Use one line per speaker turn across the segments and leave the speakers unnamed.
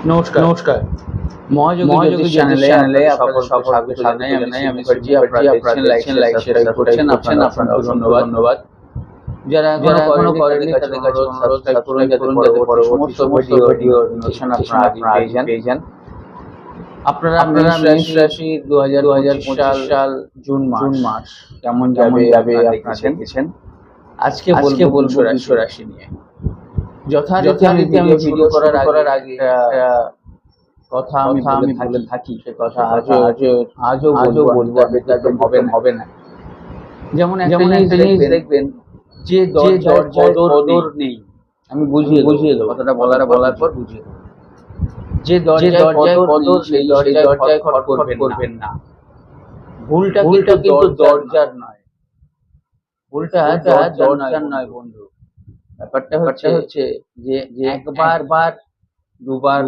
নমস্কার নমস্কার মহাযোগী
মহাযোগী
জ্যোতিষ
চ্যানেলে
চ্যানেলে
সকল
আপনাদের
সকল
স্বাগত
স্বাগত
জানাই
জানাই
আমি
আমি
মুখার্জি
মুখার্জি,
আপনারা
আপনারা
দেখছেন লাইক
দেখছেন,
লাইক
like,
শেয়ার
share
করছেন
করছেন,
আপনারা
আপনারা
আপনাদের
ধন্যবাদ।
ধন্যবাদ যারা এখনও
যারা
করেনি
এখনও
করেনি
করেনি
তাদের
তাদের
কাছে
কাছে
অনুরোধ
অনুরোধ
করুন যাতে
করুন
পরবর্তী
যাতে
সমস্ত
পরবর্তী
ভিডিও
ভিডিও
নোটিফিকেশন
notification
আপনারা
আপনারা
পেয়ে যান
পেয়ে যান।
আপনারা
আপনারা
আপনারা মেষ
মেষ
রাশি দু হাজার দু হাজার পঁচিশ সাল জুন মাস
জুন মাস
কেমন
কেমন
যাবে
যাবে
আপনারা
আপনারা
দেখেছেন
দেখেছেন
আজকে
আজকে
বলব
বলব
বলব
বিশ্ব
বিশ্ব রাশি নিয়ে যথারীতি আমি ভিডিও করার
করার
আগে কথা আমি
আমি
বলে থাকি। সে কথা আজও
আজও
আজও বলব হবে
হবে না।
যেমন জিনিস দেখবেন যে দরজার নেই। আমি বুঝিয়ে বুঝিয়ে দেবো কথাটা বলার বলার পর বুঝিয়ে দেবো। যে দরজায় কদর সেই দরজায় খটখট করবেন না। ভুলটা
ভুলটা
কিন্তু দরজার নয়। ভুলটা দরজার নয় বন্ধু। ব্যাপারটা হচ্ছে যে যে একবার বার দুবার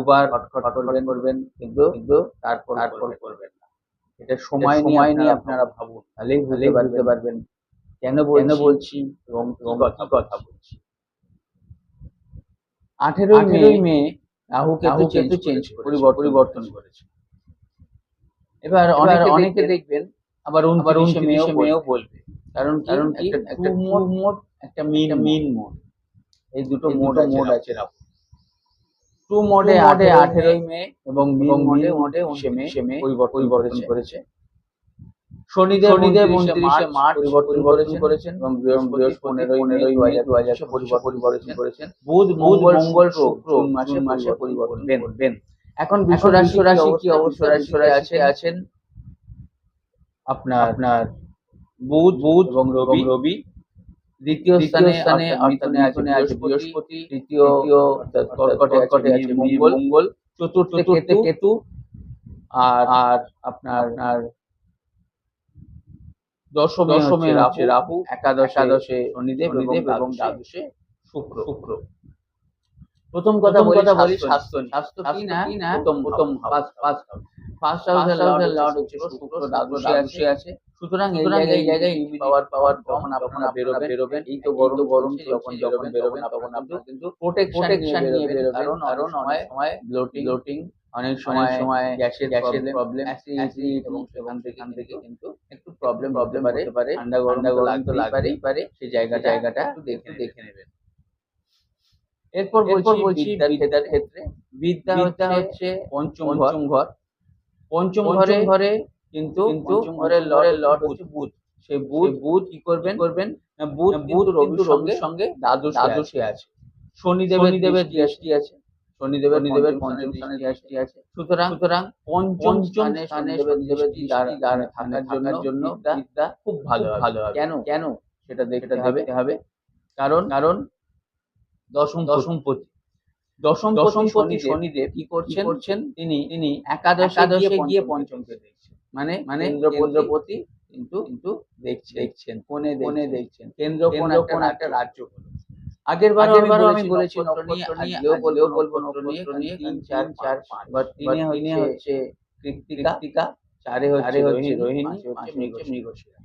খটখট করবেন করবেন কিন্তু কিন্তু তারপর তারপর করবেন না। এটা সময় নিয়ে সময় নিয়ে আপনারা ভাবুন তাহলেই বুঝতে বুঝতে পারবেন কেন কেন বলছি এবং এবং কি কথা বলছি? আঠেরোই
আঠেরোই
মে রাহু কেতু
কেতু
চেঞ্জ পরিবর্তন পরিবর্তন করেছে। এবার অনেকে অনেকে দেখবেন আবার উনত্রিশে মেয়েও মেয়েও বলবে। কারণ কারণ একটা মোড একটা মিন মিন মোড এই দুটো মোড মোড আছে টু মোডে আটে আঠেরোই মে এবং মোডে মোডে উনিশে মে পরিবর্তন করেছে। শনিদেব শনিদেব উনত্রিশে মার্চ পরিবর্তন করেছেন এবং বৃহস্পতি পনেরোই পনেরোই দু হাজার পরিবর্তন করেছেন। বুধ মঙ্গল মঙ্গল মাসে মাসে পরিবর্তন করবেন এখন বিশ্ব রাশি রাশি কি অবস্থা? রাশি আছে আছেন আপনার আপনার বুধ বুধ এবং রবি। রবি। দ্বিতীয় স্থানে স্থানে আছে বৃহস্পতি তৃতীয় কর্কটে কর্কটে আছে মঙ্গল চতুর্থ কেতু আর আর আপনার আপনার দশমে রাহু একাদশ একাদশে শনিদেব এবং দ্বাদশে শুক্র। শুক্র। প্রথম কথা কথা বলি স্বাস্থ্য। স্বাস্থ্য কি না? প্রথম প্রথম ফার্স্ট ফার্স্ট ফার্স্ট লর্ড হচ্ছে শুক্র আছে সুতরাং এই জায়গায় এই জায়গায় ইমিউনিটি পাওয়ার পাওয়ার যখন আপনারা বেরোবেন বেরোবেন এই তো গরম গরম যখন যখন বেরোবেন তখন আপনারা কিন্তু প্রোটেকশন নিয়ে বেরোবেন কারণ কারণ অনেক সময় ব্লোটিং ব্লোটিং অনেক সময় সময় গ্যাসের গ্যাসের প্রবলেম এবং সেখান থেকে সেখান থেকে কিন্তু একটু প্রবলেম প্রবলেম হতে পারে ঠান্ডা গরম গরম তো লাগতেই পারে সেই জায়গা জায়গাটা একটু দেখে দেখে নেবেন। এরপর বলছি বলছি বিদ্যার ক্ষেত্রে বিদ্যা হচ্ছে হচ্ছে পঞ্চম পঞ্চম ঘর পঞ্চম ঘরে ঘরে কিন্তু পঞ্চম ঘরের লড়ের লর্ড হচ্ছে বুধ। সেই বুধ বুধ কি করবেন? করবেন? না বুধ বুধ রবির সঙ্গে সঙ্গে দ্বাদশ দ্বাদশে আছে। শনিদেবের শনিদেবের দৃষ্টি আছে। শনিদেবের শনিদেবের পঞ্চম স্থানে দৃষ্টি আছে। সুতরাং সুতরাং পঞ্চম স্থানে শনিদেবের দৃষ্টি দ্বারা দ্বারা থাকার জন্য জন্য বিদ্যা খুব ভালো ভালো কেন? কেন? সেটা দেখতে হবে। হবে। কারণ কারণ দশম দশম পতি। দশম দশম পতি শনিদেব কি করছেন? করছেন? তিনি তিনি একাদশ একাদশে গিয়ে পঞ্চমকে দেখছেন। মানে মানে কেন্দ্রপতি কিন্তু কিন্তু দেখছেন। দেখছেন। কোনে কোনে দেখছেন। কেন্দ্র কোন কোন একটা রাজ্য আগের বার
আগের
বারও আমি বলেছি নক্ষত্র নিয়ে আজকেও বলব নক্ষত্র নিয়ে তিন চার
চার,
পাঁচ। এবার তিনে হচ্ছে কৃত্তিকা। চারে হচ্ছে রোহিণী পাঁচে হচ্ছে মৃগশিরা।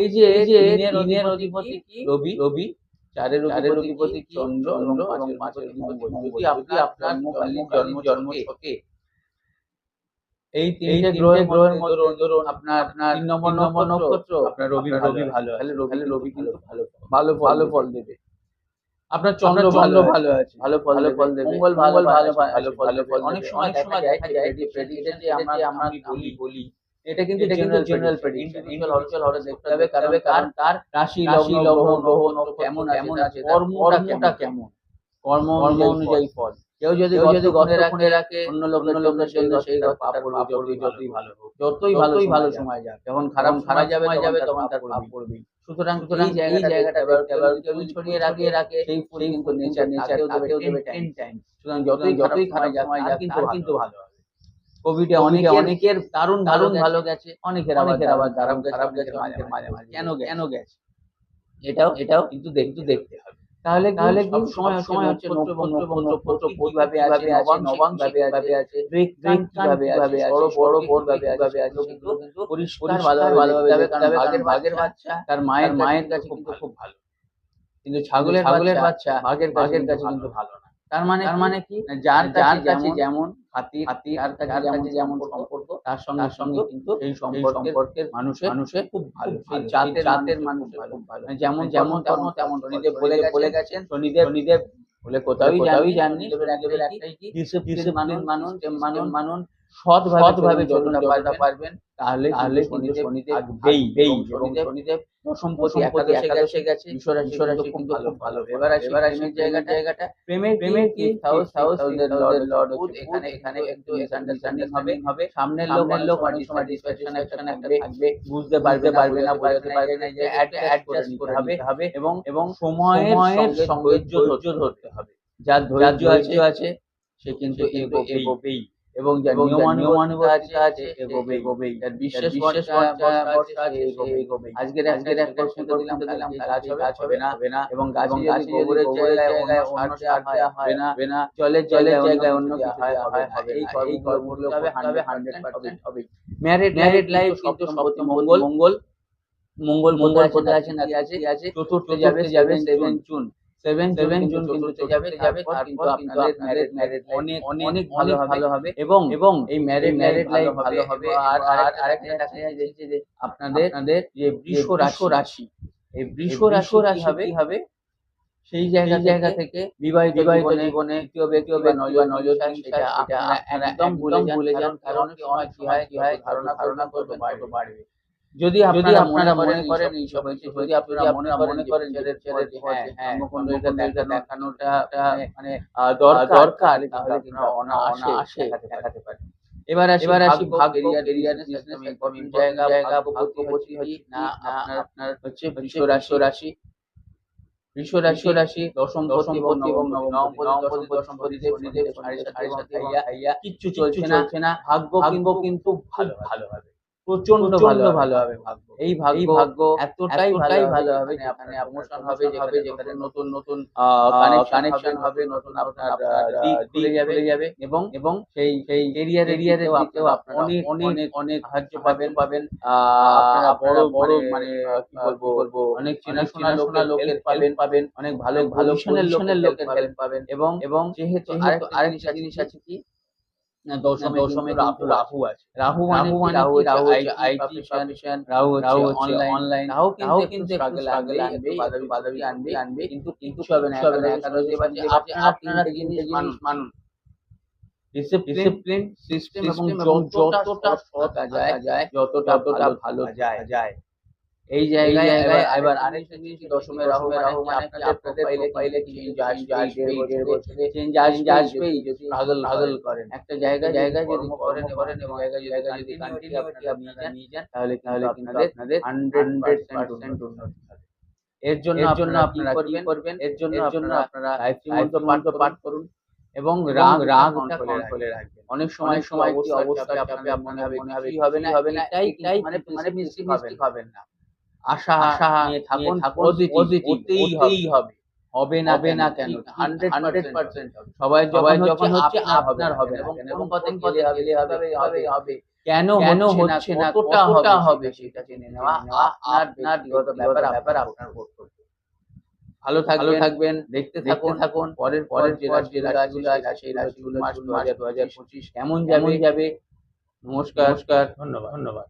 এই যে এই যে তিনের অধিপতি কি রবি রবি চারের চারের অধিপতি চন্দ্র এবং এবং পাঁচের অধিপতি মঙ্গল। যদি আপনার জন্ম জন্ম ছকে এই তিনটে গ্রহের গ্রহের মধ্যে ধরুন আপনার আপনার তিন নম্বর নম্বর নক্ষত্র আপনার রবি রবি ভালো তাহলে রবি রবি কিন্তু ভালো ভালো ভালো ফল দেবে। আপনার চন্দ্র ভালো ভালো আছে। ভালো ফল ভালো ফল দেবে। মঙ্গল ভালো ভালো ভালো ফল অনেক সময় সময় দেখা যায় যে প্রেডিকশন যে আমরা আমরা বলি বলি। এটা কিন্তু এটা কিন্তু জেনারেল প্রেডিকশন ইন্ডিভিজুয়াল দেখতে হবে কারণ কার কার রাশি লগ্ন গ্রহ গ্রহ নক্ষত্র কেমন কেমন আছে কর্মটা কেমন? কর্ম কর্ম অনুযায়ী ফল। কেউ যদি যদি রাখে রাখে অন্য লোক অন্য লোকের সেই সেই পাপ করবে যতই ভালো যতই ভালোই ভালো সময় যাবে যখন খারাপ খারাপ যাবে যাবে তখন তার পাপ করবে। সুতরাং সুতরাং এই জায়গাটা কেউ ছড়িয়ে রাখে রাখে সেই ফুল কিন্তু নেচার নেচার দেবে টেন টাইম সুতরাং যতই যতই খারাপ সময় যাক কিন্তু কিন্তু ভালো। কোভিডে অনেকে অনেকের দারুণ দারুণ ভালো গেছে। অনেকের অনেকের আবার দারুণ খারাপ গেছে মাঝে মাঝে কেন কেন গেছে? এটাও এটাও কিন্তু দেখতে দেখতে হবে। তাহলে তাহলে কি সময় সময় হচ্ছে নক্ষত্র কীভাবে আছে নবাং নবাং ভাবে আছে আছে ব্রেক কীভাবে আছে বড় বড় বড় ভাবে আছে কিন্তু পরিষ্কার ভালোভাবে ভালোভাবে কারণ বাঘের বাঘের বাচ্চা তার মায়ের মায়ের কাছে কিন্তু খুব ভালো। কিন্তু ছাগলের ছাগলের বাচ্চা বাঘের বাঘের কাছে কিন্তু ভালো না। তার মানে তার মানে কি? যার যার কাছে যেমন হাতি হাতি আর কাছে যেমন সম্পর্ক তার সঙ্গে তার সঙ্গে কিন্তু এই সম্পর্কের মানুষের মানুষের খুব ভালো জাতের জাতের মানুষের খুব ভালো। মানে যেমন যেমন তেমন তেমন শনিদেব বলে বলে গেছেন শনিদেব শনিদেব বলে কোথাও কোথাওই জাননি শনিদেবের একটাই কি? মানুন মানুন মানুন সৎভাবে চলতে পারবেন। তাহলে তাহলে শনিদেব শনিদেব থাকবেই বেই শনিদেব শনিদেব সম্পত্তি একাদশে একাদশে গেছে কিন্তু খুব ভালো এবার আসি এবার আসি জায়গাটা। জায়গাটা। প্রেমের প্রেমের কি হাউস হাউস লর্ড লর্ড এখানে এখানে একটু মিসআন্ডারস্ট্যান্ডিং হবে। হবে। সামনের লোক লোক অনেক সময় থাকবে। বুঝতে পারবে পারবে না বোঝাতে পারবে না যে অ্যাডজাস্ট করে হবে। হবে এবং এবং সময়ের সঙ্গে ধৈর্য ধরতে হবে। যার ধৈর্য আছে আছে সে কিন্তু এগোবেই। এবং যার নিয়মানুবর্তিতা আছে এগোবে এগোবেই। যার বিশ্বাস ভরসা আছে এগোবেই আজকের আজকের একটা সুন্দর দিলাম দিলাম হবে না হবে না এবং গাছ গাছে গোবরের জায়গায় অন্য সার দেওয়া হবে না হবে না জলের জলের জায়গায় অন্য কিছু হয় হবে এই এই কর্মগুলো হবে হবে। হান্ড্রেড পার্সেন্ট হবে ম্যারিড ম্যারিড লাইফ কিন্তু সপ্তম মঙ্গল। মঙ্গল মঙ্গল কোথায় আছে আছে আছে চতুর্থ যাবে যাবে seven June. Seven seven June কিন্তু যাবে যাবে কিন্তু আপনাদের ম্যারেড ম্যারেড অনেক অনেক ভালো ভালো হবে। এবং এবং এই ম্যারেড ম্যারেড লাইফ ভালো হবে। আর আর আরেকটা দেখা যাচ্ছে যে আপনাদের আপনাদের যে বৃষ রাশি রাশি এই বৃষ রাশি রাশি হবে? হবে? সেই জায়গা জায়গা থেকে বিবাহিত বিবাহিত জীবনে তৃতীয় ব্যক্তি বা নজর নজর সেটা একদম ভুলে যান। কারণ কি হয় কি হয় ধারণা ধারণা করবে বাড়বে? যদি যদি আপনারা মনে করেন এই সব হয়েছে যদি আপনারা মনে মনে করেন যে ছেলে হ্যাঁ হ্যাঁ কর্মকুণ্ডলীটা দেখা দেখানোটা মানে দরকার দরকার তাহলে কিন্তু আসে দেখাতে পারে এবার আসি এবার আসি ভাগ এরিয়া এরিয়া সিস্টেমে কোন জায়গা জায়গা ভাগ্যবতী হচ্ছে না আপনার আপনার হচ্ছে বৃষ রাশি রাশি বৃষ রাশি রাশি দশম দশম পতি এবং নবম পতি দশম পতি শনিদেব সাড়ে সাথে সাথে হাইয়া কিচ্ছু চলছে না ভাগ্য কিন্তু কিন্তু ভালো ভালো হবে প্রচণ্ড ভালো ভালো হবে। ভাগ্য এই ভাগ্য ভাগ্য এতটাই ভালো হবে যেখানে প্রমোশন হবে যেখানে যেখানে নতুন নতুন কানেকশন হবে নতুন আপনার দিক খুলে যাবে। যাবে। এবং এবং সেই সেই এরিয়ার এরিয়ারে দিকেও আপনারা অনেক অনেক অনেক সাহায্য পাবেন। পাবেন। বড় বড় মানে কি বলব? বলব? অনেক চেনা শোনা লোকের লোকের পাবেন। পাবেন। অনেক ভালো ভালো লোকের পাবেন। এবং এবং যেহেতু আরেকটা জিনিস আছে কি? দশমে দশমে রাহু রাহু আছে রাহু মানে কি? Rahu Rahu IT profession Rahu Rahu online online Rahu কিন্তু কিন্তু স্ট্রাগল স্ট্রাগল আনবে বাদাবি বাদাবি আনবে আনবে কিন্তু কিন্তু হবে না হবে না একাদশী বাজে আপনারা আপনারা জিনিস মানুষ মানুষ ডিসিপ্লিন সিস্টেম এবং যতটা সৎ যায় যায় যতটা যতটা ভালো যায় যায় এই জায়গায় এবার এবার আরেকটা জিনিস দশমে রাহু রাহু মানে আপনাদের প্রোফাইলে কি আসবে আসবে চেঞ্জ আসবে আসবেই যদি ভাগল ভাগল করেন। একটা জায়গা জায়গায় যদি করেন করেন এবং জায়গা জায়গা যদি কন্টিনিউটি আপনি নিয়ে যান তাহলে তাহলে কিন্তু আপনাদের হান্ড্রেড পার্সেন্ট উন্নতি এর জন্য এর জন্য আপনারা কি করবেন? এর জন্য জন্য আপনারা গায়ত্রী মন্ত্র পাঠ পাঠ করুন এবং রাগ রাগ কন্ট্রোলে রাখবেন। অনেক সময় সময় কি মনে হবে হবে না হবে না এটাই এটাই মানে মানে মিস্টেক হবেন না। আশা আশা নিয়ে থাকুন হতেই হবে। হবে না হবে না কেন? হান্ড্রেড হান্ড্রেড পার্সেন্ট সবাই সবাই যখন হচ্ছে আপনার হবে না এবং গেলে হবে হবে হবে কেন কেন হচ্ছে না? কতটা হবে সেটা জেনে নেওয়া আপনার বিগত ব্যাপার ব্যাপার আপনার কর্তব্য ভালো থাকবেন থাকবেন দেখতে থাকুন থাকুন। পরের পরের যে রাশিগুলো আছে সেই রাশিগুলো মাস দু হাজার দু হাজার পঁচিশ। কেমন যাবে? যাবে? নমস্কার। নমস্কার। ধন্যবাদ। ধন্যবাদ।